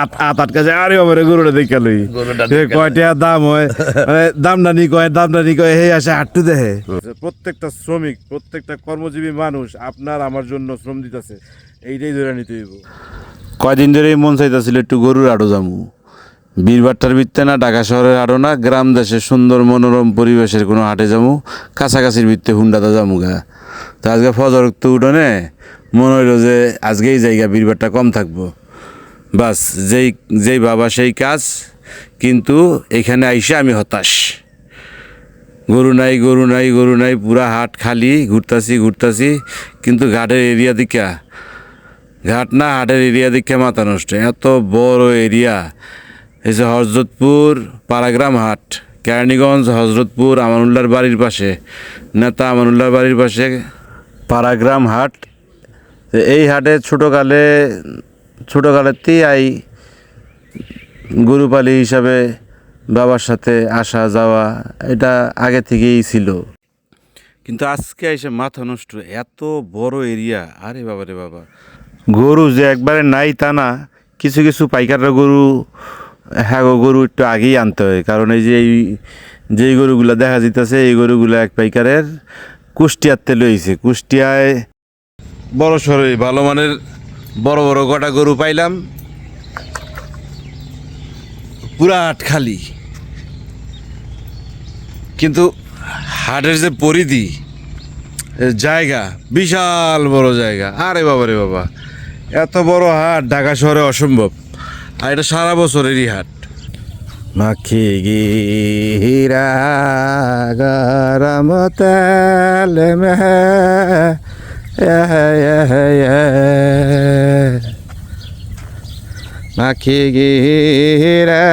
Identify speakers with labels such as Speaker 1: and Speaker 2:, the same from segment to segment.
Speaker 1: আট আট আট কাছে আরে বাবারে গরুটা দেখে লই। কয়টা দাম হয়? মানে দাম কয় দাম নানি কয় হে আসে দেহে প্রত্যেকটা শ্রমিক প্রত্যেকটা কর্মজীবী মানুষ আপনার আমার জন্য শ্রম দিতেছে এইটাই ধরে নিতে হইব। কয়দিন ধরে মন চাইতেছিল একটু গরুর আড়ো জামু বীরবাট্টার ভিত্তে না ঢাকা শহরের আড়ো না গ্রাম দেশের সুন্দর মনোরম পরিবেশের কোনো হাটে যামু কাছাকাছির ভিত্তে হুন্ডাতে যামু গা। তো আজকে ফজর তো উঠোনে মনে হইল যে আজকেই জায়গা বীরবাট্টা কম থাকব। বাস, যেই যেই বাবা সেই কাজ, কিন্তু এখানে আইসে আমি হতাশ। গরু নাই গরু নাই গরু নাই, পুরা হাট খালি, ঘুরতাছি ঘুরতাছি, কিন্তু ঘাটের এরিয়া দিকা ঘাট না হাটের এরিয়া দিকে মাথা নষ্ট। এত বড় এরিয়া যে হজরতপুর, পাড়াগ্রাম হাট, কেরানীগঞ্জ, হজরতপুর আমানুল্লাহর বাড়ির পাশে, নেতা আমানুল্লাহর বাড়ির পাশে, পাড়াগ্রাম হাট, এই হাটে ছোটোকালে ছোটোকালেতেই আই গরুপালি হিসাবে বাবার সাথে আসা, যাওয়া, এটা আগে থেকেই ছিল। কিন্তু আজকে এসে মাথা নষ্ট, এত বড় এরিয়া। আরে বাবা রে বাবা। গরু যে একবারে নাই তা না, কিছু কিছু পাইকাররা গরু হ্যাঁ গরু একটু আগেই আনতে হয়। কারণ এই যে এই, যেই গরুগুলো দেখা যেতেছে এই গরুগুলো এক পাইকারের কুষ্টিয়াতে লইছে। কুষ্টিয়ায় বড় সড়ই ভালো মানের বড় বড় গোটা গরু পাইলাম। পুরা হাট খালি। কিন্তু হাটের যে পরিধি জায়গা, বিশাল বড় জায়গা। আরে বাবা রে বাবা, এত বড় হাট ঢাকা শহরে অসম্ভব। আর এটা সারা বছরেরই হাট। মাখি গিরা গরম তেল মে মাখি গিরা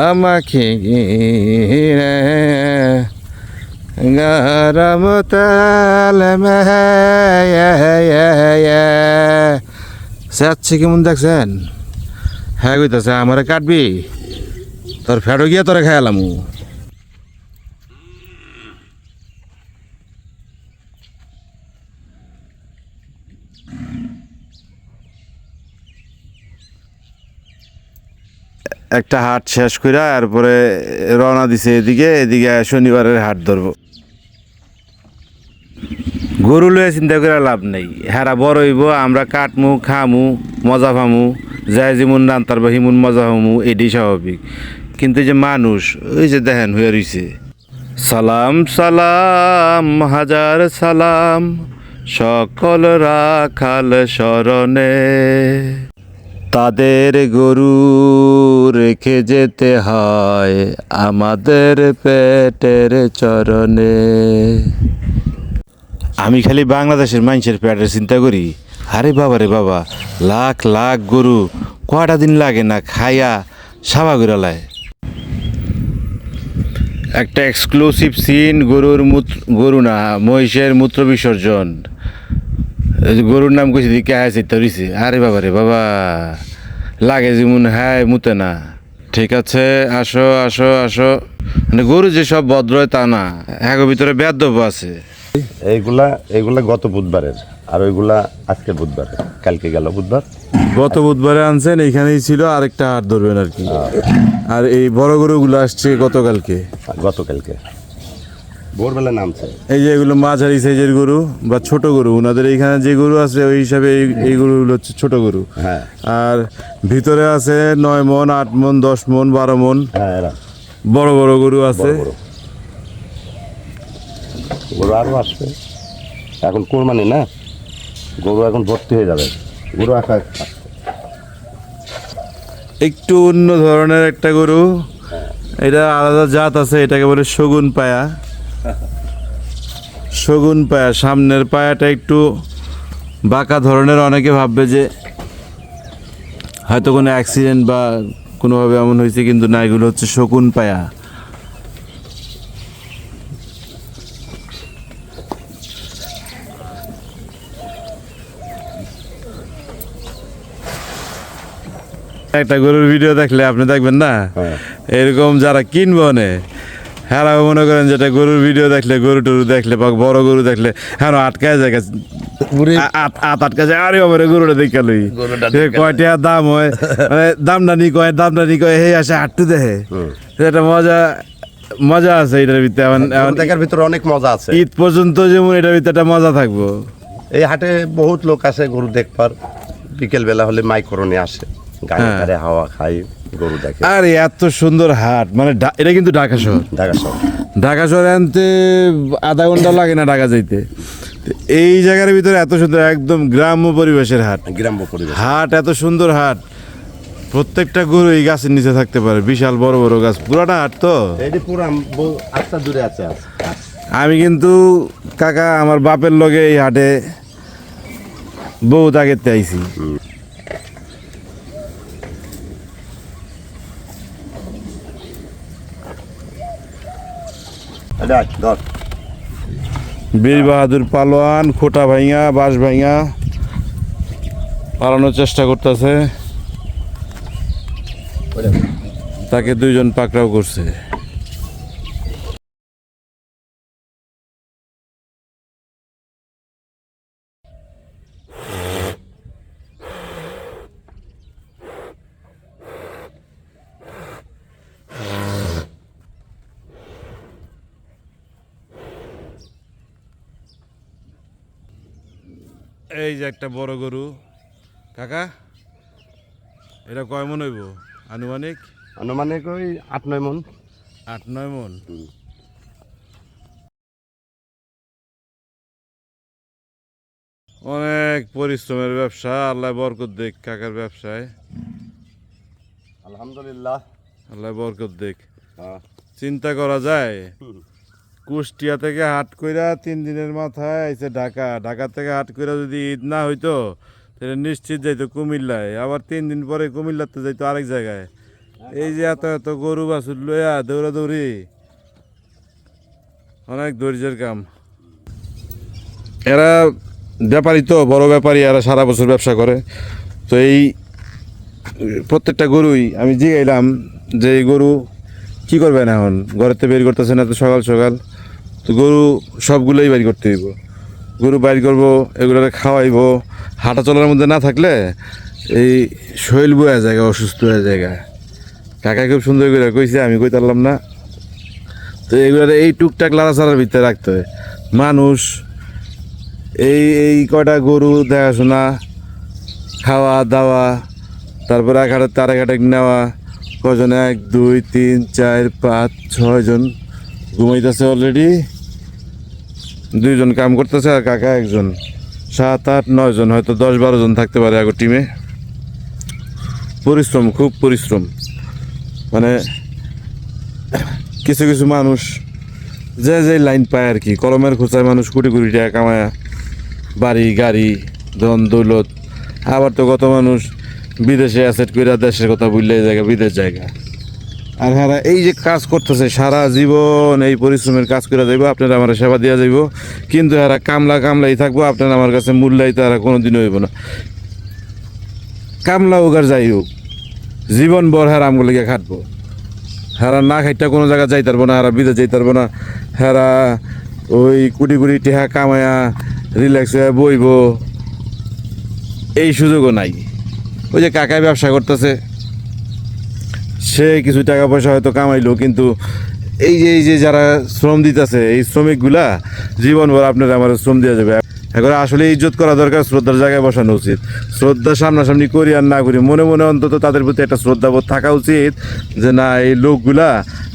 Speaker 1: আমাকে গিরে গরম তাল যাচ্ছে কেমন দেখছেন হ্যাঁ কইতাছে আমারে কাটবি তোর ফেটো গিয়া তোরে খাইলাম একটা হাট শেষ কইরা তারপরে রওনা দিছে এদিকে এদিকে শনিবারের হাট ধরবো। গরু লয়ে চিন্তা করে লাভ নেই। হেরা বড় হইব, আমরা কাটমু, খামু, মজা পামু। যাই যেমন রান্তার বা হিমুন মজা পামু, এটাই স্বাভাবিক। কিন্তু যে মানুষ, ওই যে দেখেন হয়ে রইছে। সালাম সালাম, হাজার সালাম, সকল রাখাল স্মরণে তাদের গরু রেখে যেতে হয় আমাদের পেটের চরণে। আমি খালি বাংলাদেশের মানুষের পেটের চিন্তা করি। আরে বাবা রে বাবা, লাখ লাখ গরু কয়টা দিন লাগে না খাইয়া সাবা গরালায় একটা এক্সক্লুসিভ সিন, গরুর গরু না, মহিষের মূত্র বিসর্জন গরুর নাম কইছি দিকে হ্যাঁ চিত্তা রইছে? আরে বাবা রে বাবা লাগে যেমন হ্যাঁ মুতে না। ঠিক আছে আসো আসো আসো। মানে গরু যে সব ভদ্র তা না হ্যাঁ ভিতরে বেদব আছে।
Speaker 2: এইগুলা এইগুলা গত বুধবারের আর ওইগুলা আজকে বুধবার কালকে গেল বুধবার।
Speaker 1: গত বুধবারে আনছেন এইখানেই ছিল আরেকটা হাট ধরবেন আর কি। আর এই বড় গরুগুলো আসছে গতকালকে।
Speaker 2: গতকালকে। ভোরবেলা নামছে।
Speaker 1: এই যে এগুলো মাঝারি সাইজের গরু বা ছোট গরু ওনাদের এইখানে যে গরু আছে ওই হিসাবে এই গরুগুলো হচ্ছে ছোট গরু।
Speaker 2: হ্যাঁ।
Speaker 1: আর ভিতরে আছে নয় মন আট মন দশ মন বারো মন।
Speaker 2: হ্যাঁ এরা।
Speaker 1: বড় বড় গরু আছে।
Speaker 2: বড় গরু আরও আসবে। এখন কোরবানি না? গরু এখন ভর্তি হয়ে যাবে। গরু আসা
Speaker 1: একটু অন্য ধরনের একটা গরু। এটা আলাদা জাত আছে এটাকে বলে শগুন পায়া। শগুন পায়া সামনের পায়াটা একটু বাঁকা ধরনের অনেকে ভাববে যে হয়তো কোনো অ্যাক্সিডেন্ট বা কোনোভাবে এমন হয়েছে কিন্তু না এগুলো হচ্ছে শকুন পায়া একটা গরুর ভিডিও দেখলে আপনি দেখবেন না
Speaker 2: হ্যাঁ।
Speaker 1: এরকম যারা কিনবে নে হ্যাঁ মনে করেন যেটা গরুর ভিডিও দেখলে গরু টরু দেখলে বা বড় গরু দেখলে হ্যাঁ আটকায় যায় আট আট আটকা যায় আরে বাবারে গরুটা দেখা লই।
Speaker 2: দেখা
Speaker 1: কয়টা দাম হয়? মানে দাম না নি কয় দাম না নি কয় হে আসে হাঁটু দেহে এটা মজা মজা আছে এটার ভিতরে। এখন
Speaker 2: দেখার ভিতরে অনেক মজা আছে।
Speaker 1: ঈদ পর্যন্ত যেমন এটার ভিতরে একটা মজা থাকব।
Speaker 2: এই হাটে বহুত লোক আসে গরু দেখবার। বিকেল বেলা হলে মাইক্রোনে আসে গাড়ি
Speaker 1: হ্যাঁ।
Speaker 2: গাড়ি হাওয়া খাই গরু দেখে।
Speaker 1: আরে এত সুন্দর হাট। মানে এটা কিন্তু ঢাকা শহর।
Speaker 2: ঢাকা শহর।
Speaker 1: ঢাকা শহরে আনতে আধা ঘণ্টা লাগে না ঢাকা যাইতে। এই জায়গার ভিতরে এত সুন্দর একদম গ্রাম্য পরিবেশের হাট।
Speaker 2: গ্রাম্য পরিবেশ।
Speaker 1: হাট এত সুন্দর হাট। প্রত্যেকটা গরু এই গাছের নিচে থাকতে পারে। বিশাল বড় বড় গাছ। পুরাটা হাট তো?
Speaker 2: আটটা দূরে আছে।
Speaker 1: আমি কিন্তু কাকা আমার বাপের লগে এই হাটে বহুত আগের আইছি
Speaker 2: এটা আয়, ধর
Speaker 1: বীর বাহাদুর পালোয়ান খোটা ভাইয়া বাঁশ ভাইয়া পালানোর চেষ্টা করতেছে। তাকে দুইজন পাকড়াও করছে এই যে একটা বড় গরু। কাকা এটা কয় মন হইব? আনুমানিক?
Speaker 2: আনুমানিক ওই আট নয় মন।
Speaker 1: আট নয় মন? অনেক পরিশ্রমের ব্যবসা আল্লাহ বরকত দেখ কাকার ব্যবসায়।
Speaker 2: আলহামদুলিল্লাহ।
Speaker 1: আল্লাহ বরকত দেখ
Speaker 2: হ্যাঁ।
Speaker 1: চিন্তা করা যায়? কুষ্টিয়া থেকে হাট কইরা তিন দিনের মাথায় আইছে ঢাকা। ঢাকা থেকে হাট কইরা যদি ঈদ না হইতো, তাহলে নিশ্চিত যাইতো কুমিল্লায়। আবার তিন দিন পরে কুমিল্লাতে যাইতো আরেক জায়গায়। এই যে এত এত গরু বাছুর লইয়া দৌড়াদৌড়ি, অনেক ধৈর্যের কাম। এরা ব্যাপারী তো, বড় ব্যাপারী, এরা সারা বছর ব্যবসা করে। তো এই প্রত্যেকটা গরুই আমি জিগাইলাম যে এই গরু কি করবেন এখন? ঘরেতে বের করতেছে না তো সকাল সকাল। তো গরু সবগুলোই বাইর করতে হইব। গরু বাইর করব, এগুলোরে খাওয়াইব। হাঁটা চলার মধ্যে না থাকলে এই শৈল বয়ে জায়গা, অসুস্থ হয়ে জায়গা। কাকা খুব সুন্দর করে কইছে, আমি কই পারলাম না। তো এগুলোর এই টুকটাক লাড়াচাড়ার ভিতরে রাখতে হয়। মানুষ, এই এই কয়টা গরু দেখাশোনা, খাওয়া, দাওয়া, তারপরে এক হাটে তার এক নেওয়া কজন এক, দুই, তিন, চার, পাঁচ ছয় জন ঘুমাইতেছে অলরেডি দুইজন কাম করতেছে আর কাকা একজন। সাত, আট, নয় জন, হয়তো দশ বারো জন থাকতে পারে আগো টিমে পরিশ্রম, খুব পরিশ্রম। মানে কিছু কিছু মানুষ যে যে লাইন পায় আর কি, কলমের খোঁচায় মানুষ কোটি কোটি টাকা কামায়, বাড়ি, গাড়ি, ধন, দৌলত। আবার তো কত মানুষ বিদেশে অ্যাসেট কইরা দেশের কথা বুঝলে জায়গা, বিদেশ জায়গা। আর হারা এই যে কাজ করতেছে, সারা জীবন এই পরিশ্রমের কাজ করে যাইব, আপনারা আমার সেবা দেওয়া যাইব। কিন্তু হারা কামলা কামলাই থাকব, আপনারা আমার কাছে মূল্যায়িত তারা কোনোদিনও হইব না। কামলা আর যাই হোক, জীবন বর হারা আমগুলিকে খাটবো। হারা না খাইটা কোনো জায়গা যাই পারব না হারা বিদেশ যাই পারব না। হারা ওই কুটি কুটি টেহা কামায়া রিল্যাক্স হয়ে বইব। এই সুযোগও নাই। ওই যে কাকায় ব্যবসা করতেছে সে কিছু টাকা পয়সা হয়তো কামাইলো, কিন্তু এই যে এই যে যারা শ্রম দিতেছে, এই শ্রমিকগুলা জীবনভর আপনার আমার শ্রম দেওয়া যাবে। এখন আসলে ইজ্জত করা দরকার, শ্রদ্ধার জায়গায় বসানো উচিত। শ্রদ্ধা সামনাসামনি করি আর না করি, মনে মনে অন্তত তাদের প্রতি একটা শ্রদ্ধাবোধ থাকা উচিত যে, না, এই লোকগুলা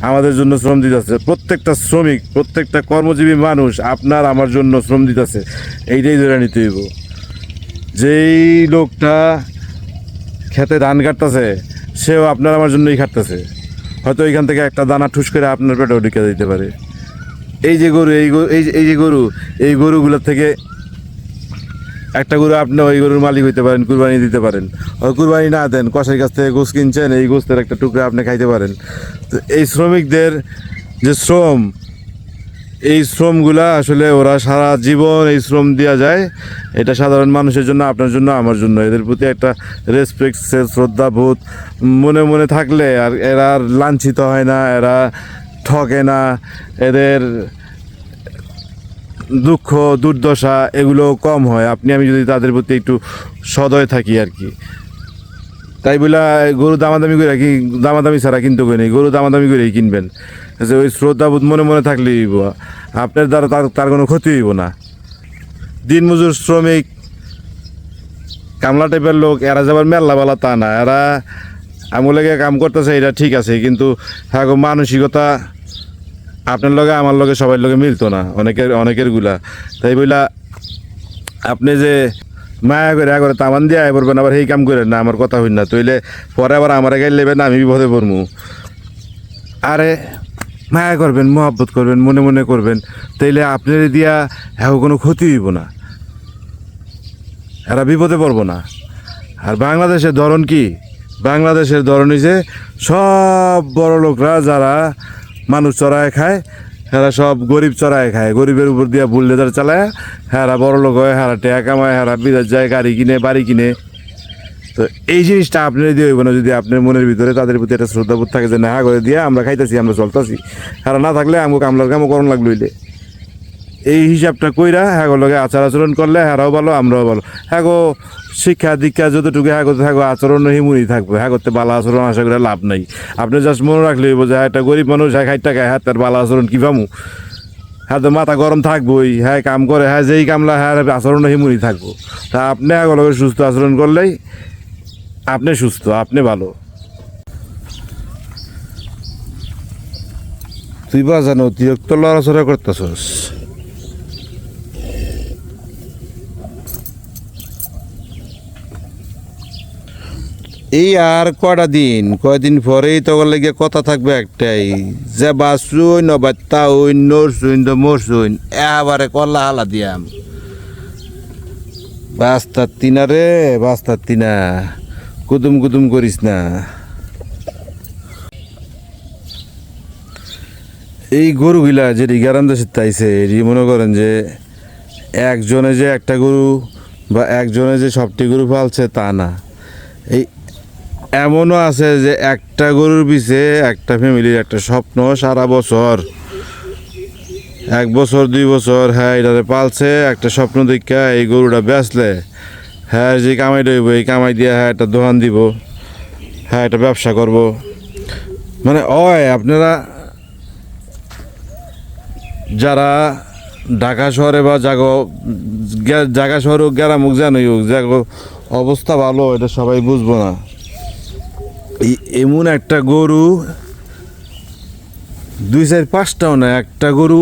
Speaker 1: আমাদের জন্য শ্রম দিতেছে। প্রত্যেকটা শ্রমিক, প্রত্যেকটা কর্মজীবী মানুষ আপনার আমার জন্য শ্রম দিতেছে। এইটাই ধরে নিতে হইব। যেই লোকটা খেতে ধান কাটতেছে সেও আপনার আমার জন্যই খাটতেছে। হয়তো এইখান থেকে একটা দানা ঠুস করে আপনার পেটেও ঢুকে দিতে পারে। এই যে গরু, এই এই যে গরু, এই গরুগুলোর থেকে একটা গরু আপনি ওই গরুর মালিক হইতে পারেন, কুরবানি দিতে পারেন। ওই কুরবানি না দেন কষাই কাছ থেকে গোস কিনছেন, এই গোস্তের একটা টুকরা আপনি খাইতে পারেন। তো এই শ্রমিকদের যে শ্রম এই শ্রমগুলা আসলে ওরা সারা জীবন এই শ্রম দেওয়া যায়। এটা সাধারণ মানুষের জন্য, আপনার জন্য, আমার জন্য। এদের প্রতি একটা রেসপেক্ট শ্রদ্ধা বোধ মনে মনে থাকলে আর এরা লাঞ্ছিত হয় না, এরা ঠকে না। এদের দুঃখ, দুর্দশা এগুলো কম হয়। আপনি, আমি যদি তাদের প্রতি একটু সদয় থাকি আর কি। তাই বলে, গরু দামাদামি করে কি দামাদামি ছাড়া কিনতে নেই। গরু দামাদামি করেই কিনবেন। যে ওই শ্রদ্ধাবোধ মনে মনে থাকলেই আপনার দ্বারা তার তার কোনো ক্ষতি হইব না। দিনমজুর শ্রমিক, কামলা টাইপের লোক, এরা যাবার মেলা বেলা তা না। এরা আমলেগে কাম করতেছে, এটা ঠিক আছে, কিন্তু হ্যাঁ মানসিকতা আপনার লগে, আমার লগে, সবার লগে মিলতো না, অনেকের অনেকেরগুলা। তাই বইলা আপনি যে মায়া করে করে তামান দিয়ে আয় পড়বেন আবার এই কাম করেন না, আমার কথা হইন না। তইলে পরে আবার আমার গাইল নেবেন আমি বিপদে পড়মু। আরে মায়া করবেন, মহব্বত করবেন, মনে মনে করবেন, তাইলে আপনার দিয়া হ্যাঁ কোনো ক্ষতি হইব না। এরা বিপদে পড়ব না। আর বাংলাদেশের ধরন কি? বাংলাদেশের ধরন হচ্ছে সব বড় লোকরা যারা মানুষ চড়ায় খায় এরা সব গরিব চড়ায় খায়। গরিবের উপর দিয়া বুল লেদার চালায় হ্যাঁ বড় লোক হয় হ্যাঁ টেয়া কামায় হ্যাঁ বিদেশ যায়, গাড়ি কিনে, বাড়ি কিনে। তো এই জিনিসটা আপনার দিয়ে হইব না, যদি আপনার মনের ভিতরে তাদের প্রতি একটা শ্রদ্ধাবোধ থাকে যে, না হ্যাঁ করে দিয়ে আমরা খাইতেছি, আমরা চলতেছি। আর না থাকলে আমাকে কামলার কামও করণ লাগল হইলে। এই হিসাবটা কইরা হ্যাঁ লগে আচার আচরণ করলে হ্যাঁরাও ভালো, আমরাও ভালো। হ্যাঁ গো, শিক্ষা দীক্ষা যতটুকু হ্যাঁ করতে থাকো আচরণ হিমুনি থাকবে। হ্যাঁ করতে ভালো আচরণ আশা করে লাভ নাই। আপনি জাস্ট মনে রাখলে হইব যে হ্যাঁ একটা গরিব মানুষ হ্যাঁ খাইটা খায় হ্যাঁ তার ভালো আচরণ কী পামু হ্যাঁ তো মাথা গরম থাকবোই। হ্যাঁ কাম করে হ্যাঁ যেই কামলা হ্যাঁ আচরণ হিমুনি থাকব। তা আপনি হ্যাঁ লগে সুস্থ আচরণ করলেই আপনি সুস্থ, আপনি ভালো। তুই বা জানো অতিরিক্ত লড়াচড়া করতেছস। এই আর কটা দিন? কয়দিন পরেই তো লেগে কথা থাকবে একটাই। যে বাসুই নবাত্তা ওই নরসুইন তো মরসুইন এবারে কল্লা হালা দিয়াম। বাস্তার তিনা রে বাস্তার তিনা। কুদুম কুতুম করিস না। এই গরুগুলা যে গ্যারাম দেশে তাইছে, এটি মনে করেন যে একজনে যে একটা গরু বা একজনে যে সবটি গরু পালছে তা না। এই এমনও আছে যে একটা গরুর পিছে একটা ফ্যামিলির একটা স্বপ্ন সারা বছর। এক বছর, দুই বছর হ্যাঁ এটারে পালছে, একটা স্বপ্ন দীক্ষা এই গরুটা বেচলে। হ্যাঁ যে কামাই রইব, এই কামাই দিয়ে হ্যাঁ একটা দোকান দিব হ্যাঁ একটা ব্যবসা করব। মানে হয়, আপনারা যারা ঢাকা শহরে বা জাগো জাগা শহর হোক গ্রামুক জানোই হোক, জাগো, অবস্থা ভালো, এটা সবাই বুঝব না। এমন একটা গরু, দুই চার পাঁচটাও না, একটা গরু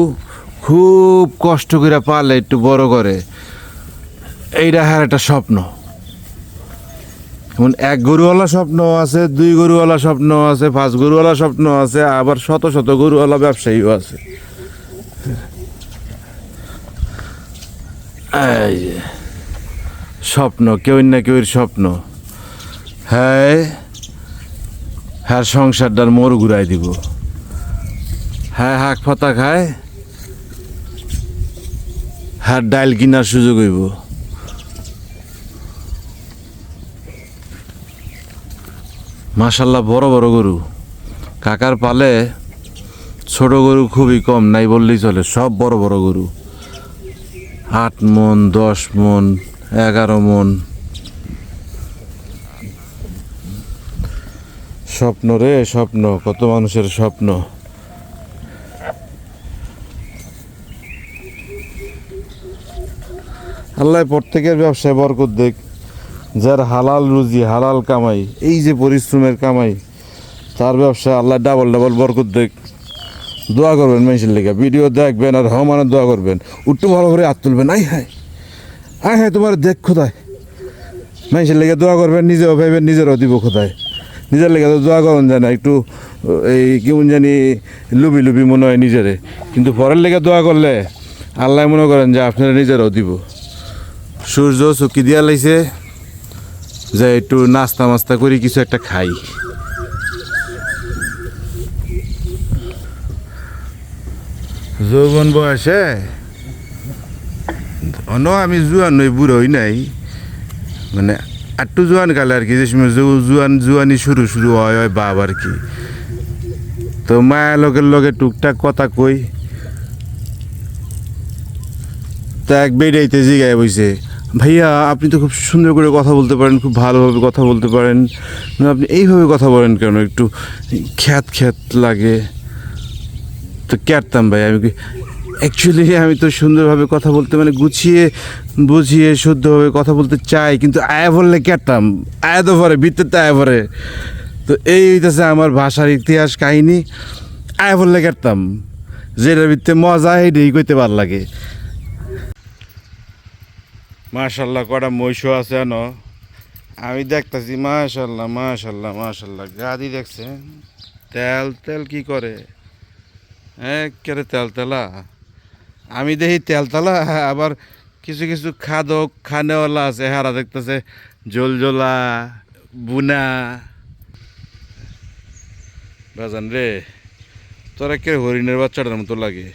Speaker 1: খুব কষ্ট করে পালে একটু বড় করে। এইটা হ্যাঁ একটা স্বপ্ন। এমন এক গরুওয়ালা স্বপ্ন আছে দুই গরুওয়ালা স্বপ্ন আছে পাঁচ গরুওয়ালা স্বপ্ন আছে আবার শত শত গরুওয়ালা ব্যবসায়ীও আছে। এই যে, স্বপ্ন কেউ না কেউর স্বপ্ন। হ্যাঁ হ্যাঁ সংসারটার মোর ঘুরাই দিব। হ্যাঁ হাক পাতা খায় হ্যাঁ ডাইল কিনার সুযোগ হইব। মাশাল্লাহ বড় বড় গরু। কাকার পালে ছোট গরু খুবই কম, নাই বললেই চলে, সব বড় বড় গরু। আট মন, দশ মন, এগারো মন। স্বপ্ন রে, স্বপ্ন, কত মানুষের স্বপ্ন। আল্লাহ প্রত্যেকের ব্যবসায় বরকত দেখ যার হালাল রুজি, হালাল কামাই, এই যে পরিশ্রমের কামাই, তার ব্যবসা আল্লাহ ডাবল ডাবল বরকত দেখ। দোয়া করবেন মানুষের লেগে। ভিডিও দেখবেন আর হমানের দোয়া করবেন। উঠতে ভালো করে হাত তুলবেন। আই হায়। আয় হ্যাঁ তোমার দেখ কোথায় মানুষের লেগে দোয়া করবেন, নিজেও ভাইবেন, নিজেরও দিব কোথায় নিজের লেগে তো দোয়া করেন যায় না, একটু, এই কেমন জানি লুবি লুবি মনে হয় নিজেরে। কিন্তু পরের লেগে দোয়া করলে আল্লাহ মনে করেন যে আপনারা নিজেরাও দিব। সূর্য চুকি দিয়া লাইছে। যে একটু নাস্তা মাস্তা করি, কিছু একটা খাই। যৌবন বয়সে? অন, আমি জোয়ান নই, বুড়ো হই নাই। মানে একটু জোয়ান কালে আর কি, যে সময় জোয়ান, জোয়ানি শুরু শুরু হয় হয় বাপ আর কি। তো মায়া লোকের লগে টুকটাক কথা কই। তা এক বেড়াইতে জিগায় বইছে। ভাইয়া, আপনি তো খুব সুন্দর করে কথা বলতে পারেন, খুব ভালোভাবে কথা বলতে পারেন। আপনি এইভাবে কথা বলেন কেন? একটু খ্যাত খ্যাত লাগে। তো ক্যারতাম ভাই, আমি অ্যাকচুয়ালি আমি তো সুন্দরভাবে কথা বলতে মানে গুছিয়ে, বুঝিয়ে, শুদ্ধভাবে কথা বলতে চাই, কিন্তু আয়া বললে ক্যারতাম। আয়া তো ভরে পরে ভিতরতে আয়া পরে। তো এই হইতেছে আমার ভাষার ইতিহাস, কাহিনী। আয়া বললে ক্যারতাম। যেটার ভিতরে মজা হয় এইটাই কইতে ভালো লাগে। মাশাল্লাহ, কটা মহিষও আছে ন আমি দেখতাছি, মাশাল্লাহ মাশাল্লাহ মাশাল্লাহ, গাদি দেখছে। তেল তেল কি করে? একেবারে তেল তেলা আমি দেখি তেল তেলা আবার কিছু কিছু খাদক, খানেওয়ালা আছে হারা দেখতেছে জল জলা বুনা। বাজান রে, তোরা কে হরিণের বাচ্চাটার মতো লাগে।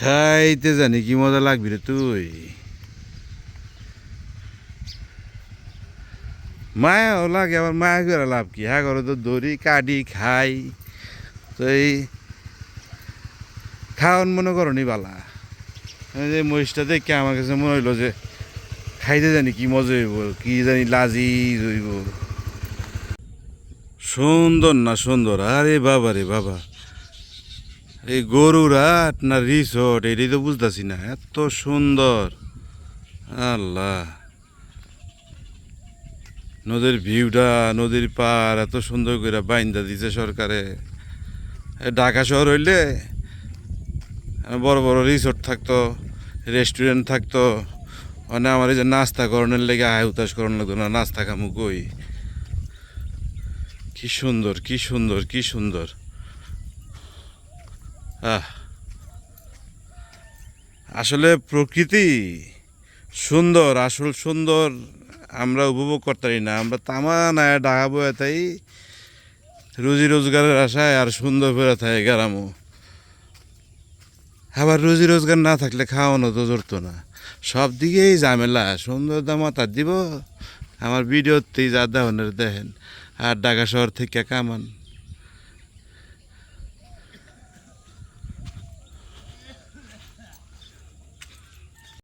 Speaker 1: খাইতে জানি, কি মজা লাগবি রে তুই। মায়াও লাগে, আবার মায়া করে লাভ কি? হ্যাঁ করে তো দড়ি কাটি খাই। তো এই খাওয়ান মনে করো নি বালা? যে মহিষটা দেখে আমার কাছে মনে হইল যে খাইতে জানি কি মজা হইব, কি জানি লাজি হইব। সুন্দর না সুন্দর? আরে বাবা রে বাবা। এই গরুর হাট না রিসোর্ট এটাই তো বুঝতেছি না, এত সুন্দর। আল্লাহ। নদীর ভিউটা নদীর পার এত সুন্দর করে বাইন্দা দিছে সরকারে। ঢাকা শহর হইলে বড় বড় রিসোর্ট থাকতো রেস্টুরেন্ট থাকতো। মানে আমার এই যে নাস্তা করণের লেগে আয় উতাস করানো লাগতো না, নাস্তা খামু কই? কি সুন্দর কি সুন্দর কি সুন্দর। আসলে প্রকৃতি সুন্দর, আসল সুন্দর। আমরা উপভোগ করতে না। আমরা তামা না ডাকাবো এতেই রুজি রোজগারের আশায় আর সুন্দর করে থাকে গ্রামও আবার রুজি রোজগার না থাকলে খাওয়ানো তো জড়তো না। সব দিকেই ঝামেলা, সুন্দর দাম তার দিব। আমার ভিডিওতেই যা দেখেন। আর ঢাকা শহর থেকে কামান।